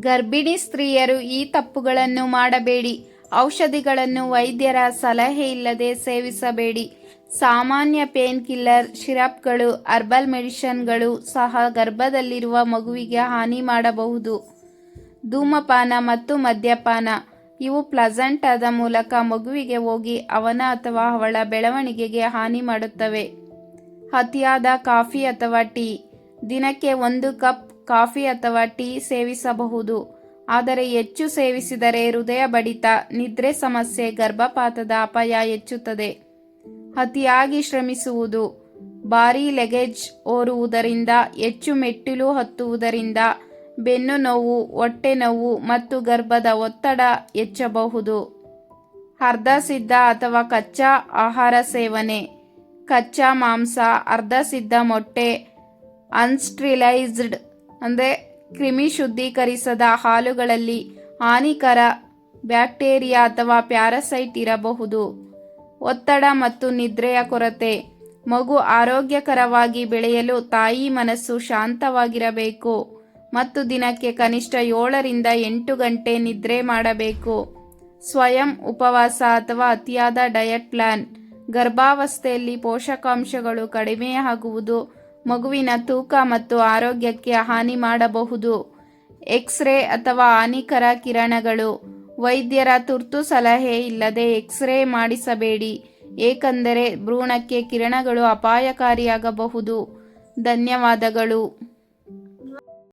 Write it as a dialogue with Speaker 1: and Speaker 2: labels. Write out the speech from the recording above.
Speaker 1: ಗರ್ಭಿಣಿ ಸ್ತ್ರೀಯರು ಈ ತಪ್ಪುಗಳನ್ನು ಮಾಡಬೇಡಿ. ಔಷಧಿಗಳನ್ನು ವೈದ್ಯರ ಸಲಹೆ ಇಲ್ಲದೆ ಸೇವಿಸಬೇಡಿ. ಸಾಮಾನ್ಯ ಪೇನ್ ಕಿಲ್ಲರ್, ಶಿರಪ್ಗಳು, ಹರ್ಬಲ್ ಮೆಡಿಷನ್ಗಳು ಸಹ ಗರ್ಭದಲ್ಲಿರುವ ಮಗುವಿಗೆ ಹಾನಿ ಮಾಡಬಹುದು. ಧೂಮಪಾನ ಮತ್ತು ಮದ್ಯಪಾನ, ಇವು ಪ್ಲಸಂಟ್ ಆದ ಮೂಲಕ ಮಗುವಿಗೆ ಹೋಗಿ ಅವನ ಅಥವಾ ಅವಳ ಬೆಳವಣಿಗೆಗೆ ಹಾನಿ ಮಾಡುತ್ತವೆ. ಅತಿಯಾದ ಕಾಫಿ ಅಥವಾ ಟೀ, ದಿನಕ್ಕೆ ಒಂದು ಕಪ್ ಕಾಫಿ ಅಥವಾ ಟೀ ಸೇವಿಸಬಹುದು. ಆದರೆ ಹೆಚ್ಚು ಸೇವಿಸಿದರೆ ಹೃದಯ ಬಡಿತ ನಿದ್ರೆ ಸಮಸ್ಯೆ, ಗರ್ಭಪಾತದ ಅಪಾಯ ಹೆಚ್ಚುತ್ತದೆ. ಅತಿಯಾಗಿ ಶ್ರಮಿಸುವುದು. ಭಾರೀ ಲಗೇಜ್ ಓರುವುದರಿಂದ, ಹೆಚ್ಚು ಮೆಟ್ಟಿಲು ಹತ್ತುವುದರಿಂದ, ಬೆನ್ನು ನೋವು, ಹೊಟ್ಟೆ ನೋವು ಮತ್ತು ಗರ್ಭದ ಒತ್ತಡ ಹೆಚ್ಚಬಹುದು. ಅರ್ಧ ಸಿದ್ಧ ಅಥವಾ ಕಚ್ಚಾ ಆಹಾರ ಸೇವನೆ. ಕಚ್ಚಾ ಮಾಂಸ, ಅರ್ಧ ಸಿದ್ಧ ಮೊಟ್ಟೆ, ಅನ್ಸ್ಟ್ರಿಲೈಸ್ಡ್ ಅಂದರೆ ಕ್ರಿಮಿ ಶುದ್ಧೀಕರಿಸದ ಹಾಲುಗಳಲ್ಲಿ ಹಾನಿಕರ ಬ್ಯಾಕ್ಟೀರಿಯಾ ಅಥವಾ ಪ್ಯಾರಸೈಟ್ ಇರಬಹುದು. ಒತ್ತಡ ಮತ್ತು ನಿದ್ರೆಯ ಕೊರತೆ. ಮಗು ಆರೋಗ್ಯಕರವಾಗಿ ಬೆಳೆಯಲು ತಾಯಿ ಮನಸ್ಸು ಶಾಂತವಾಗಿರಬೇಕು ಮತ್ತು ದಿನಕ್ಕೆ ಕನಿಷ್ಠ ಏಳರಿಂದ ಎಂಟು ಗಂಟೆ ನಿದ್ರೆ ಮಾಡಬೇಕು. ಸ್ವಯಂ ಉಪವಾಸ ಅಥವಾ ಅತಿಯಾದ ಡಯಟ್ ಪ್ಲಾನ್. ಗರ್ಭಾವಸ್ಥೆಯಲ್ಲಿ ಪೋಷಕಾಂಶಗಳು ಕಡಿಮೆಯಾಗುವುದು ಮಗುವಿನ ತೂಕ ಮತ್ತು ಆರೋಗ್ಯಕ್ಕೆ ಹಾನಿ ಮಾಡಬಹುದು. ಎಕ್ಸ್ರೇ ಅಥವಾ ಹಾನಿಕರ ಕಿರಣಗಳು. ವೈದ್ಯರ ತುರ್ತು ಸಲಹೆ ಇಲ್ಲದೆ ಎಕ್ಸ್ರೇ ಮಾಡಿಸಬೇಡಿ. ಏಕೆಂದರೆ ಭ್ರೂಣಕ್ಕೆ ಕಿರಣಗಳು ಅಪಾಯಕಾರಿಯಾಗಬಹುದು. ಧನ್ಯವಾದಗಳು.